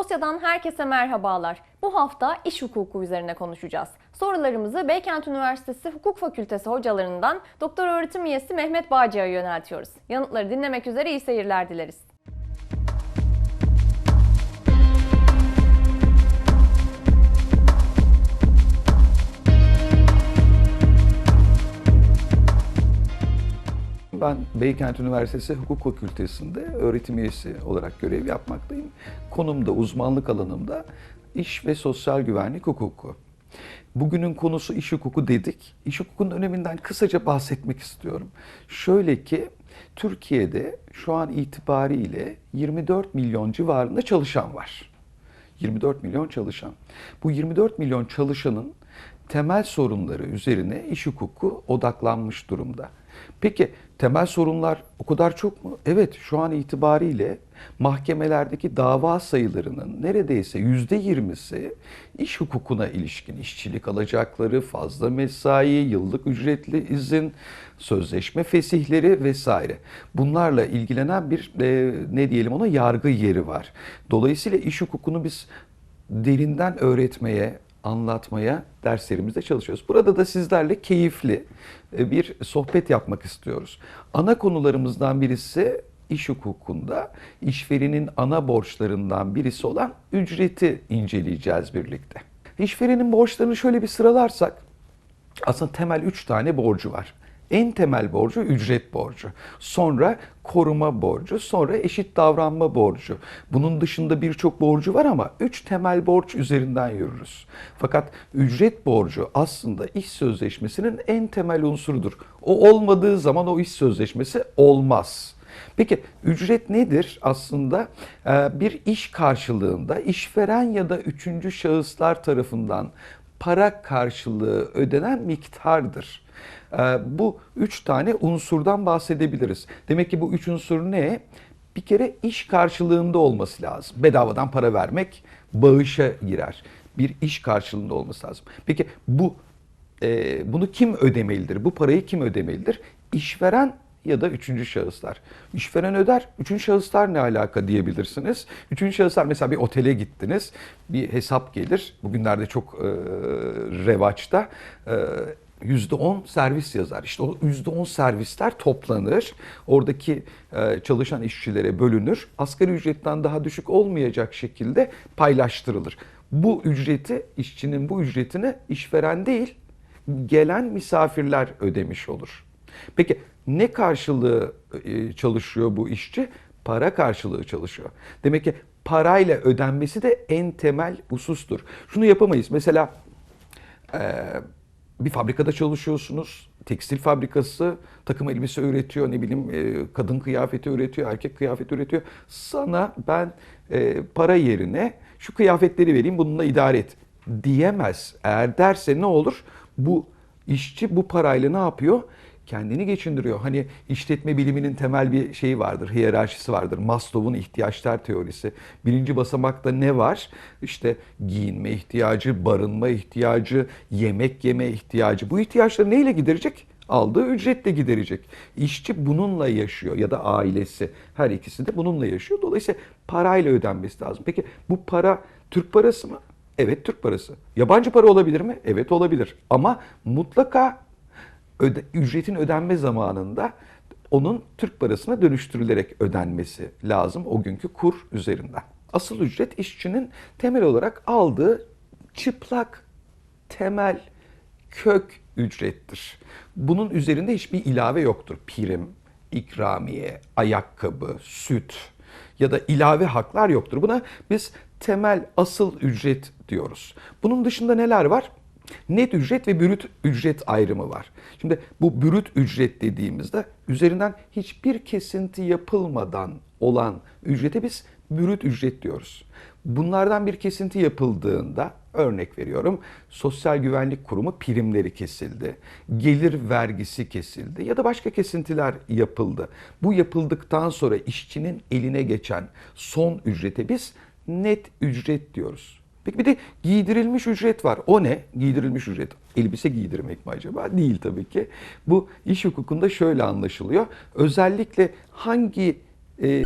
Dosya'dan herkese merhabalar. Bu hafta iş hukuku üzerine konuşacağız. Sorularımızı Beykent Üniversitesi Hukuk Fakültesi hocalarından doktor öğretim üyesi Mehmet Bağcı'ya yöneltiyoruz. Yanıtları dinlemek üzere iyi seyirler dileriz. Ben Beykent Üniversitesi Hukuk Fakültesi'nde öğretim üyesi olarak görev yapmaktayım. Konumda, uzmanlık alanımda iş ve sosyal güvenlik hukuku. Bugünün konusu iş hukuku dedik. İş hukukunun öneminden kısaca bahsetmek istiyorum. Şöyle ki Türkiye'de şu an itibariyle 24 milyon civarında çalışan var. 24 milyon çalışan. Bu 24 milyon çalışanın temel sorunları üzerine iş hukuku odaklanmış durumda. Peki temel sorunlar o kadar çok mu? Evet şu an itibariyle mahkemelerdeki dava sayılarının neredeyse yüzde yirmisi iş hukukuna ilişkin işçilik alacakları, fazla mesai, yıllık ücretli izin, sözleşme fesihleri vesaire. Bunlarla ilgilenen bir e, ne diyelim ona yargı yeri var. Dolayısıyla iş hukukunu biz derinden öğretmeye, anlatmaya derslerimizde çalışıyoruz. Burada da sizlerle keyifli e, bir sohbet yapmak istiyoruz. Ana konularımızdan birisi iş hukukunda işverenin ana borçlarından birisi olan ücreti inceleyeceğiz birlikte. İşverenin borçlarını şöyle bir sıralarsak aslında temel üç tane borcu var. En temel borcu ücret borcu. Sonra koruma borcu, sonra eşit davranma borcu. Bunun dışında birçok borcu var ama üç temel borç üzerinden yürürüz. Fakat ücret borcu aslında iş sözleşmesinin en temel unsurudur. O olmadığı zaman o iş sözleşmesi olmaz. Peki ücret nedir? Aslında e, bir iş karşılığında işveren ya da üçüncü şahıslar tarafından para karşılığı ödenen miktardır. E, Bu üç tane unsurdan bahsedebiliriz. Demek ki bu üç unsur ne? Bir kere iş karşılığında olması lazım. Bedavadan para vermek bağışa girer. Bir iş karşılığında olması lazım. Peki bu e, bunu kim ödemelidir? Bu parayı kim ödemelidir? İşveren ya da üçüncü şahıslar. İşveren öder, üçüncü şahıslar ne alaka diyebilirsiniz. Üçüncü şahıslar mesela bir otele gittiniz, bir hesap gelir. Bugünlerde çok e, revaçta. E, %10 servis yazar. İşte o %10 servisler toplanır. Oradaki e, çalışan işçilere bölünür. Asgari ücretten daha düşük olmayacak şekilde paylaştırılır. Bu ücreti, işçinin bu ücretini işveren değil, gelen misafirler ödemiş olur. Peki ne karşılığı e, çalışıyor bu işçi? Para karşılığı çalışıyor. Demek ki parayla ödenmesi de en temel husustur. Şunu yapamayız. Mesela e, bir fabrikada çalışıyorsunuz. Tekstil fabrikası takım elbise üretiyor, ne bileyim e, kadın kıyafeti üretiyor, erkek kıyafeti üretiyor. Sana ben para yerine şu kıyafetleri vereyim bununla idare et diyemez. Eğer derse ne olur? Bu işçi bu parayla ne yapıyor? Kendini geçindiriyor. Hani işletme biliminin temel bir şeyi vardır, hiyerarşisi vardır. Maslow'un ihtiyaçlar teorisi. Birinci basamakta ne var? İşte giyinme ihtiyacı, barınma ihtiyacı, yemek yeme ihtiyacı. Bu ihtiyaçları neyle giderecek? Aldığı ücretle giderecek. İşçi bununla yaşıyor ya da ailesi her ikisi de bununla yaşıyor. Dolayısıyla parayla ödenmesi lazım. Peki bu para Türk parası mı? Evet Türk parası. Yabancı para olabilir mi? Evet olabilir. Ama mutlaka öde, ücretin ödenme zamanında onun Türk parasına dönüştürülerek ödenmesi lazım o günkü kur üzerinden. Asıl ücret işçinin temel olarak aldığı çıplak temel kök ücrettir. Bunun üzerinde hiçbir ilave yoktur. Prim, ikramiye, ayakkabı, süt ya da ilave haklar yoktur. Buna biz temel asıl ücret diyoruz. Bunun dışında neler var? Net ücret ve bürüt ücret ayrımı var. Şimdi bu bürüt ücret dediğimizde üzerinden hiçbir kesinti yapılmadan olan ücrete biz bürüt ücret diyoruz. Bunlardan bir kesinti yapıldığında örnek veriyorum Sosyal Güvenlik Kurumu primleri kesildi. Gelir vergisi kesildi ya da başka kesintiler yapıldı. Bu yapıldıktan sonra işçinin eline geçen son ücrete biz net ücret diyoruz. Peki bir de giydirilmiş ücret var. O ne? Giydirilmiş ücret. Elbise giydirmek mi acaba? Değil tabii ki. Bu iş hukukunda şöyle anlaşılıyor. Özellikle hangi e,